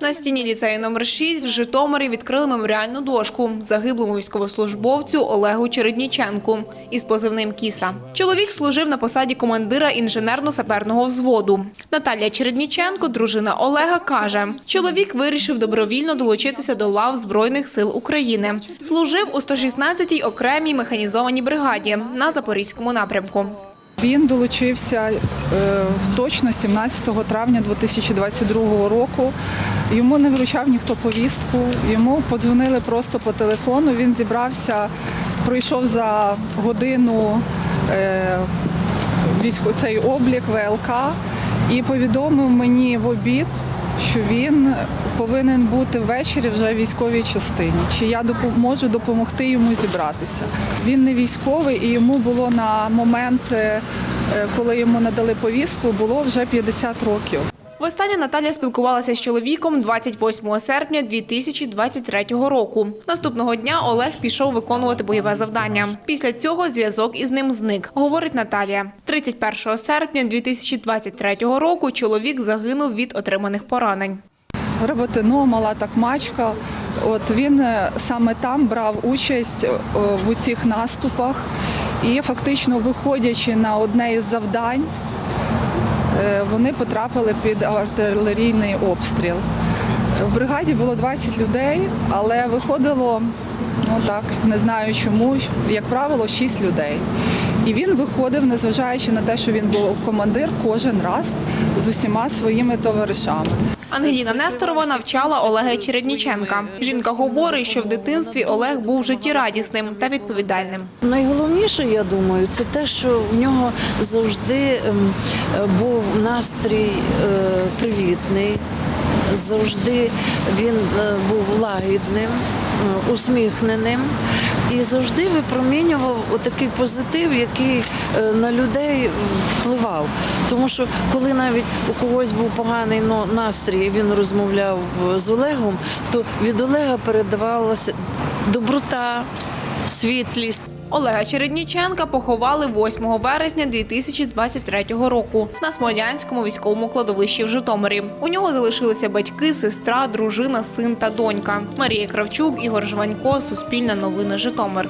На стіні ліцею номер 6 в Житомирі відкрили меморіальну дошку загиблому військовослужбовцю Олегу Чередніченку із позивним Кіса. Чоловік служив на посаді командира інженерно-саперного взводу. Наталія Чередніченко, дружина Олега, каже, чоловік вирішив добровільно долучитися до лав Збройних сил України. Служив у 116-й окремій механізованій бригаді на Запорізькому напрямку. Він долучився е, точно 17 травня 2022 року. Йому не вручав ніхто повістку. Йому подзвонили просто по телефону. Він зібрався, пройшов за годину е, цей облік ВЛК і повідомив мені в обід, що він повинен бути ввечері вже в військовій частині. Чи я можу допомогти йому зібратися? Він не військовий, і йому було на момент, е, е, коли йому надали повістку, було вже 50 років. Востаннє Наталя спілкувалася з чоловіком 28 серпня 2023 року. Наступного дня Олег пішов виконувати бойове завдання. Після цього зв'язок із ним зник, говорить Наталія. 31 серпня 2023 року чоловік загинув від отриманих поранень. Роботино, мала такмачка. От він е, саме там брав участь е, в усіх наступах і фактично виходячи на одне із завдань, вони потрапили під артилерійний обстріл. В бригаді було 20 людей, але виходило, ну так, не знаю чому, як правило, 6 людей. І він виходив, незважаючи на те, що він був командир, кожен раз з усіма своїми товаришами. Ангеліна Несторова навчала Олега Чередніченка. Жінка говорить, що в дитинстві Олег був життєрадісним та відповідальним. Найголовніше, я думаю, це те, що в нього завжди ем, е, був настрій е, привітний, завжди він е, був лагідним, усміхненим і завжди випромінював такий позитив, який е, на людей впливав. Тому що коли навіть у когось був поганий настрій, і він розмовляв е, з Олегом, то від Олега передавалася доброта, світлість. Олега Чередніченка поховали 8 вересня 2023 року на Смолянському військовому кладовищі в Житомирі. У нього залишилися батьки, сестра, дружина, син та донька. Марія Кравчук, Ігор Жванько, Суспільне новини Житомир.